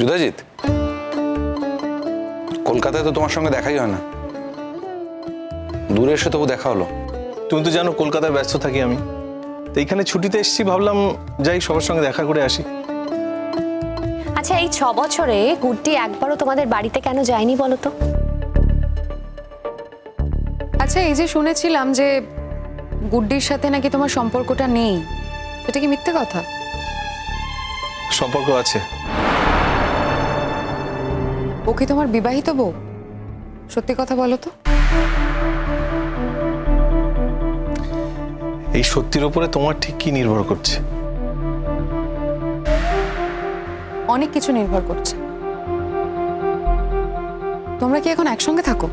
যুধাজিৎ কলকাতায় তো তোমার সঙ্গে দেখাই হয় না। দূরে এসে তবু দেখা হলো। তুমি তো জানো কলকাতায় ব্যস্ত থাকি আমি। তো এইখানে ছুটিতে এসেছি ভাবলাম যাই সবার সঙ্গে দেখা করে আসি। আচ্ছা এই ছ বছরে গুড্ডি একবারও তোমাদের বাড়িতে কেন যায়নি বলো তো আচ্ছা এই যে শুনেছিলাম যে গুড্ডির সাথে নাকি তোমার সম্পর্কটা নেই এটা কি মিথ্যে কথা? সম্পর্ক আছে। ও কি তোমার বিবাহিত বউ? সত্যি কথা বলো তো। এই সত্যির ওপরে তোমার ঠিক কি নির্ভর করছে? অনেক কিছু নির্ভর করছে। তোমরা কি এখন একসঙ্গে থাকো?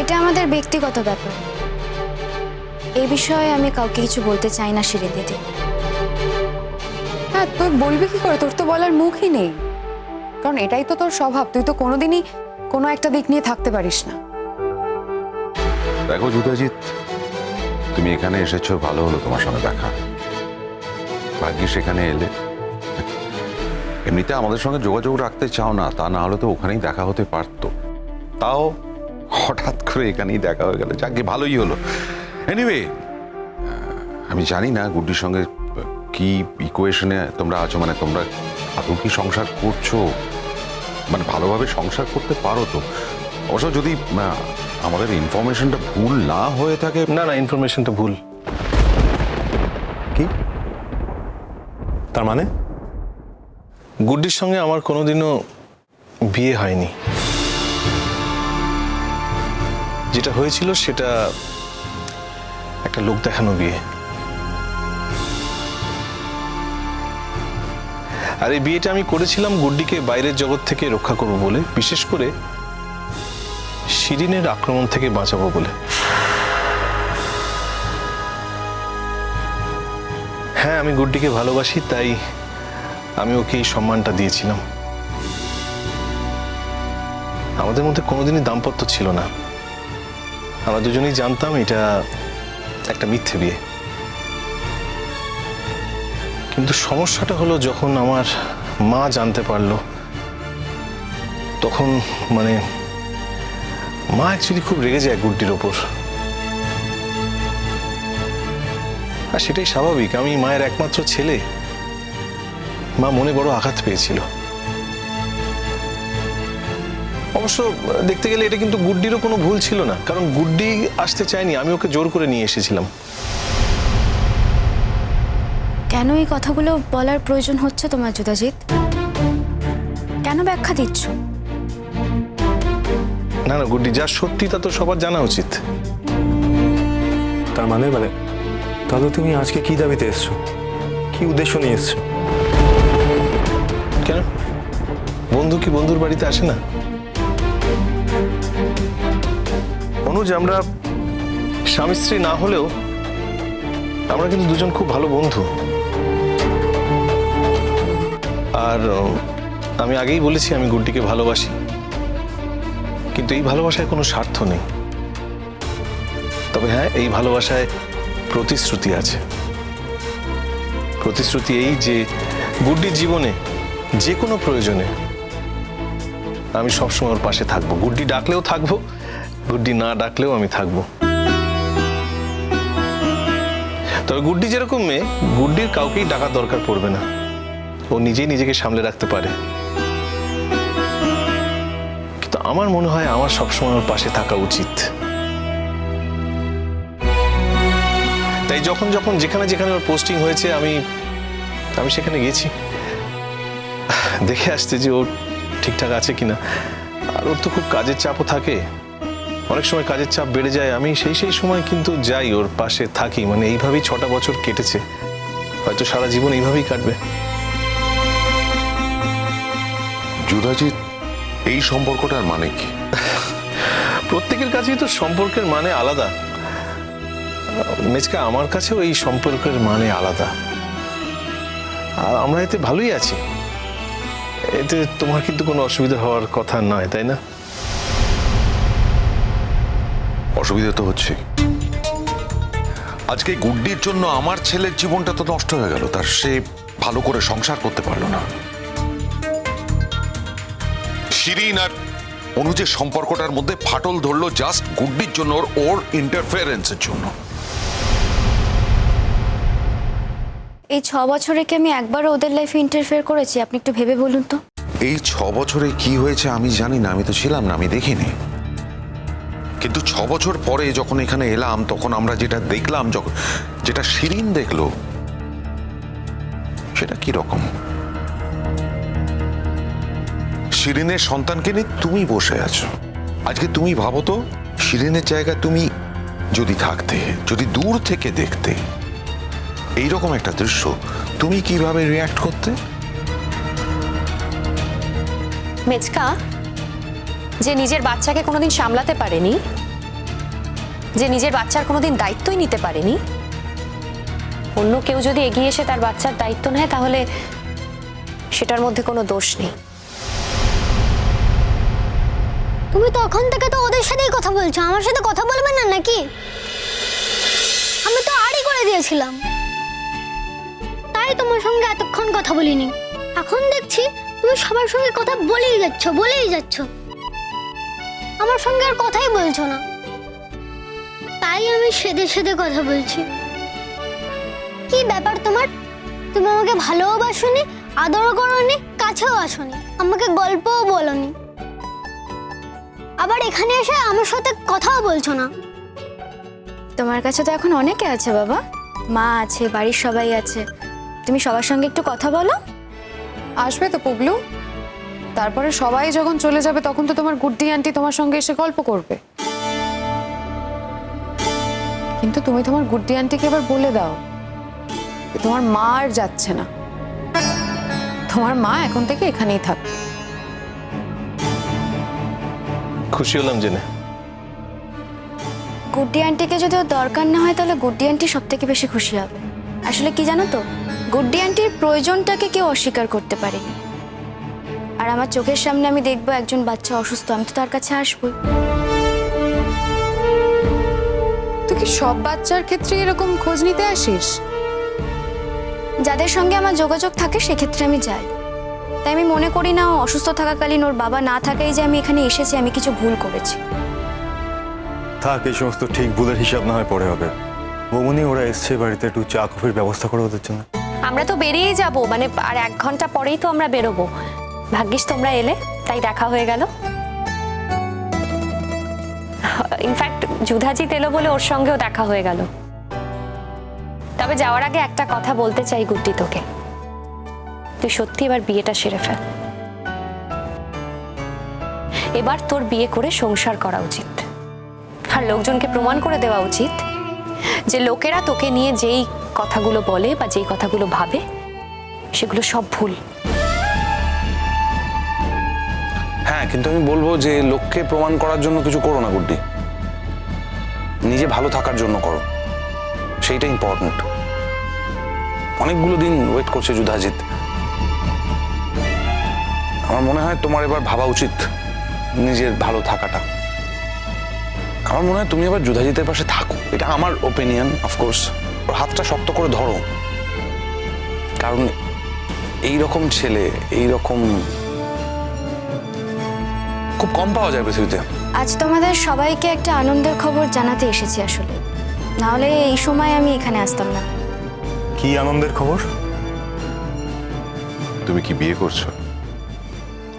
এটা আমাদের ব্যক্তিগত ব্যাপার। এই বিষয়ে আমি কাউকে কিছু বলতে চাই না সিঁড়ি দিদি। হ্যাঁ তুই বলবি কি করে? তোর তো বলার মুখই নেই। কারণ এটাই তো তোর স্বভাব। তুই তো কোনোদিনই কোনো একটা দিক নিয়ে থাকতে পারিস না। দেখো যুদাজিৎ তুমি এখানে এসেছ, ভালো হলো তোমার সঙ্গে দেখা। ভাগ্যিস সেখানে এলে। এমনিতে আমাদের সঙ্গে যোগাযোগ রাখতে চাও না, তা না হলে তো ওখানেই দেখা হতে পারতো। তাও হঠাৎ করে এখানেই দেখা হয়ে গেল। যাকে, ভালোই হলো। এনিওয়ে আমি জানি না গুড্ডির সঙ্গে কি ইকুয়েশনে তোমরা আছো মানে তোমরা আদৌ কি সংসার করছ? মানে ভালোভাবে সংসার করতে পারো তো। অবশ্য যদি আমাদের ইনফরমেশনটা ভুল না হয়ে থাকে না না ইনফরমেশনটা ভুল। কি? তার মানে? গুড্ডির সঙ্গে আমার কোনোদিনও বিয়ে হয়নি। যেটা হয়েছিল সেটা একটা লোক দেখানো বিয়ে। আর এই বিয়েটা আমি করেছিলাম গুড্ডিকে বাইরের জগৎ থেকে রক্ষা করব বলে, বিশেষ করে শিরিনের আক্রমণ থেকে বাঁচাবো বলে। হ্যাঁ আমি গুড্ডিকে ভালোবাসি, তাই আমি ওকে এই সম্মানটা দিয়েছিলাম। আমাদের মধ্যে কোনোদিনই দাম্পত্য ছিল না। আমরা দুজনেই জানতাম এটা একটা মিথ্যে বিয়ে। কিন্তু সমস্যাটা হলো যখন আমার মা জানতে পারল, তখন মানে মা অ্যাকচুয়ালি খুব রেগে যায় গুড্ডির ওপর। আর সেটাই স্বাভাবিক, আমি মায়ের একমাত্র ছেলে। মা মনে বড় আঘাত পেয়েছিল। অবশ্য দেখতে গেলে এটা কিন্তু গুড্ডিরও কোনো ভুল ছিল না, কারণ গুড্ডি আসতে চায়নি, আমি ওকে জোর করে নিয়ে এসেছিলাম। কেন এই কথাগুলো বলার প্রয়োজন হচ্ছে তোমার যুদাজিৎ? কেন ব্যাখ্যা দিচ্ছ? না না গুড্ডি যা সত্যি তা তো সবার জানা উচিত। তার মানে মানে তাহলে তুমি আজকে কি দাবিতে এসছো? কি উদ্দেশ্য নিয়ে এসছো? কেন? বন্ধু কি বন্ধুর বাড়িতে আসে না? অনুজ আমরা স্বামী স্ত্রী না হলেও আমরা কিন্তু দুজন খুব ভালো বন্ধু। আর আমি আগেই বলেছি আমি গুড্ডিকে ভালোবাসি। কিন্তু এই ভালোবাসায় কোনো স্বার্থ নেই। তবে হ্যাঁ এই ভালোবাসায় প্রতিশ্রুতি আছে। প্রতিশ্রুতি এই যে গুড্ডির জীবনে যে কোনো প্রয়োজনে আমি সবসময় ওর পাশে থাকব। গুড্ডি ডাকলেও থাকব, গুড্ডি না ডাকলেও আমি থাকব। তবে গুড্ডি যেরকম মেয়ে, গুড্ডির কাউকেই ডাকার দরকার পড়বে না। ও নিজেই নিজেকে সামলে রাখতে পারে। কিন্তু আমার মনে হয় আমার সবসময় ওর পাশে থাকা উচিত। তাই যখন যখন যেখানে যেখানে ওর পোস্টিং হয়েছে, আমি আমি সেখানে গেছি। দেখে আসতে যে ও ঠিকঠাক আছে কিনা। আর ওর তো খুব কাজের চাপও থাকে। অনেক সময় কাজের চাপ বেড়ে যায় আমি সেই সেই সময় কিন্তু যাই ওর পাশে থাকি। মানে এইভাবেই ছটা বছর কেটেছে। হয়তো সারা জীবন এইভাবেই কাটবে। যুদাজিৎ এই সম্পর্কটার মানে কি? প্রত্যেকের কাছেই তো সম্পর্কের মানে আলাদা। মেজকা আমার কাছেও এই সম্পর্কের মানে আলাদা। আর আমরা এতে ভালোই আছি। এতে তোমার কিন্তু কোনো অসুবিধা হওয়ার কথা নয় তাই না? অসুবিধা তো হচ্ছে। আজকে গুড্ডির জন্য আমার ছেলের জীবনটা তো নষ্ট হয়ে গেল তার সে ভালো করে সংসার করতে পারল না। শিরিন আর অনুজের সম্পর্কটার মধ্যে ফাটল ধরলো জাস্ট গুড্ডির জন্য ওর ইন্টারফারেন্সের জন্য। এই ছ বছরে কি আমি একবারও ওদের লাইফে ইন্টারফেয়ার করেছি? আপনি একটু ভেবে বলুন তো। এই ছ বছরে কি হয়েছে আমি জানি না আমি তো ছিলাম না আমি দেখিনি। কিন্তু ছ বছর পরে যখন এখানে এলাম, তখন আমরা যেটা দেখলাম, যখন যেটা শিরিন দেখল, সেটা কি রকম? শিরিনের সন্তানকে নিয়ে তুমি বসে আছো। আজকে তুমি ভাবো তো, শিরিনের জায়গায় তুমি যদি থাকতে, যদি দূর থেকে দেখতে, এইরকম একটা দৃশ্য, তুমি কীভাবে রিয়াক্ট করতে? মেচকা যে নিজের বাচ্চাকে কোনোদিন সামলাতে পারেনি? যে নিজের বাচ্চার কোনোদিন দায়িত্বই নিতে পারেনি? অন্য কেউ যদি এগিয়ে এসে তার বাচ্চার দায়িত্ব নেয়, তাহলে সেটার মধ্যে কোনো দোষ নেই। তুমি তখন থেকে তো ওদের সাথেই কথা বলছো। আমার সাথে কথা বলবে না নাকি? আমি তো আড়ি করে দিয়েছিলাম। তাই তোমার সঙ্গে এতক্ষণ কথা বলিনি। এখন দেখছি তুমি সবার সঙ্গে কথা বলেই যাচ্ছ বলেই যাচ্ছ। আমার সঙ্গে আর কথাই বলছো না। তাই আমি সেদে সেদে কথা বলছি। কি ব্যাপার তোমার? তুমি আমাকে ভালোবাসনি আদর করনি কাছেও আসনি আমাকে গল্পও বলনি। আবার এখানে এসে আমার সাথে কথাও বলছো না। তোমার কাছে তো এখন অনেকে আছে বাবা। মা আছে বাড়ির সবাই আছে। তুমি সবার সঙ্গে একটু কথা বলো। আসবে তো পুবলু। তারপরে সবাই যখন চলে যাবে তখন তো তোমার গুড্ডি আন্টি তোমার সঙ্গে এসে গল্প করবে। কিন্তু তুমি তোমার গুড্ডি আন্টিকে এবার বলে দাও তোমার মা আর যাচ্ছে না। তোমার মা এখন থেকে এখানেই থাকবে খুশি হলাম জেনে। গুড্ডি আন্টিকে যদি ওর দরকার না হয় তাহলে গুড্ডি আন্টি সব থেকে বেশি খুশি হবে। আসলে কি জানো তো? গুড্ডি আন্টির প্রয়োজনটাকে কেউ অস্বীকার করতে পারেনি। আর আমার চোখের সামনে আমি দেখব একজন বাচ্চা অসুস্থ আমি তো তার কাছে আসবোই। তুই কি সব বাচ্চার ক্ষেত্রে এরকম খোঁজ নিতে আসিস? যাদের সঙ্গে আমার যোগাযোগ থাকে সেক্ষেত্রে আমি যাই। তাই আমি মনে করি না ও অসুস্থ থাকাকালীন ওর বাবা না থাকাই যে আমি এখানে এসেছি আমি কিছু ভুল করেছি। থাক এই সমস্ত ঠিক ভুলের হিসাব না হয় পরে হবে। বৌমনি ওরা এসছে বাড়িতে একটু চা কফির ব্যবস্থা করে ওদের জন্য। আমরা তো বেরিয়েই যাব মানে আর এক ঘণ্টা পরেই তো আমরা বেরোবো। ভাগ্যিস তোমরা এলে, তাই দেখা হয়ে গেল। ইনফ্যাক্ট যুধাজিৎ এলো বলে ওর সঙ্গেও দেখা হয়ে গেল। তবে যাওয়ার আগে একটা কথা বলতে চাই গুড্ডি তোকে। তুই সত্যি এবার বিয়েটা সেরে ফেল। এবার তোর বিয়ে করে সংসার করা উচিত। আর লোকজনকে প্রমাণ করে দেওয়া উচিত যে লোকেরা তোকে নিয়ে যেই কথাগুলো বলে বা যেই কথাগুলো ভাবে, সেগুলো সব ভুল। কিন্তু আমি বলব যে লোককে প্রমাণ করার জন্য কিছু করো না, গুড্ডি। নিজে ভালো থাকার জন্য করো। সেইটা ইম্পর্ট্যান্ট অনেকগুলো দিন ওয়েট করছে যুধাজিৎ আমার মনে হয় তোমার এবার ভাবা উচিত নিজের ভালো থাকাটা। আমার মনে হয় তুমি এবার যুধাজিতের পাশে থাকো। এটা আমার ওপিনিয়ন অফকোর্স ওর হাতটা শক্ত করে ধরো। কারণ এই রকম ছেলে এই রকম খুব কম পাওয়া যায় পৃথিবীতে। আজ তোমাদের সবাইকে একটা আনন্দের খবর জানাতে এসেছি আসলে। নাহলে এই সময় আমি এখানে আসতাম না। কি আনন্দের খবর? তুমি কি বিয়ে করছ?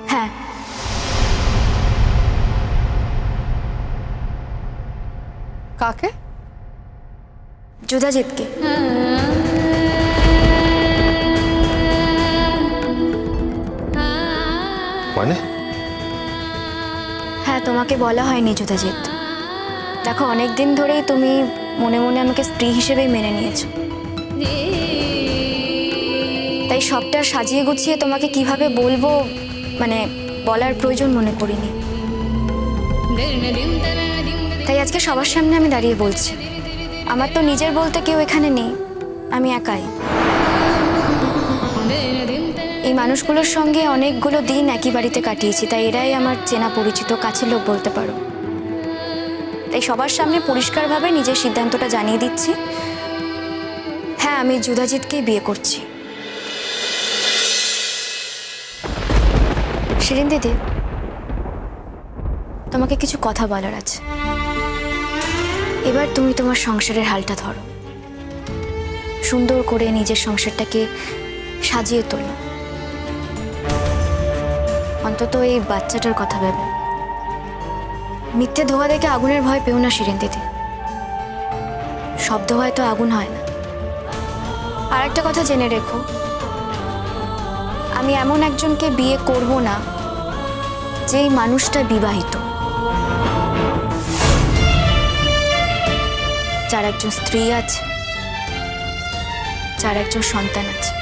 হ্যাঁ। কাকে? যুধাজিৎকে তোমাকে বলা হয়নি যুধাজিৎ দেখো অনেক দিন ধরেই তুমি মনে মনে আমাকে স্ত্রী হিসেবেই মেনে নিয়েছো। তাই সবটা সাজিয়ে গুছিয়ে তোমাকে কীভাবে বলব মানে বলার প্রয়োজন মনে করিনি। তাই আজকে সবার সামনে আমি দাঁড়িয়ে বলছি, আমার তো নিজের বলতে কেউ এখানে নেই, আমি একাই। এই মানুষগুলোর সঙ্গে অনেকগুলো দিন একই বাড়িতে কাটিয়েছি, তাই এরাই আমার চেনা পরিচিত কাছের লোক বলতে পারো। তাই সবার সামনে পরিষ্কারভাবে নিজের সিদ্ধান্তটা জানিয়ে দিচ্ছি। হ্যাঁ আমি যুধাজিৎকেই বিয়ে করছি। শিরিন দিদি, তোমাকে কিছু কথা বলার আছে। এবার তুমি তোমার সংসারের হালটা ধরো। সুন্দর করে নিজের সংসারটাকে সাজিয়ে তোলো। অন্তত এই বাচ্চাটার কথা ভেবে। মিথ্যে ধোয়া দেখে আগুনের ভয় পেও না শিরেন দিদি শব্দ হয় তো আগুন হয় না। আর একটা কথা জেনে রেখো। আমি এমন একজনকে বিয়ে করব না, যেই মানুষটা বিবাহিত। যার একজন স্ত্রী আছে, যার একজন সন্তান আছে।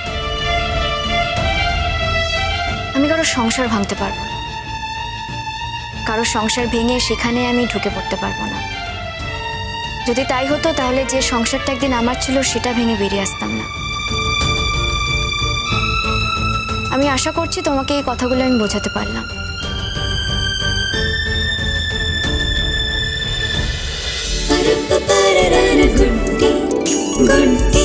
আমি কারও সংসার ভাঙতে পারব না। কারও সংসার ভেঙে সেখানে আমি ঢুকে পড়তে পারব না। যদি তাই হতো, তাহলে যে সংসারটা একদিন আমার ছিল, সেটা ভেঙে বেরিয়ে আসতাম না। আমি আশা করছি তোমাকে এই কথাগুলো আমি বোঝাতে পারলাম। day.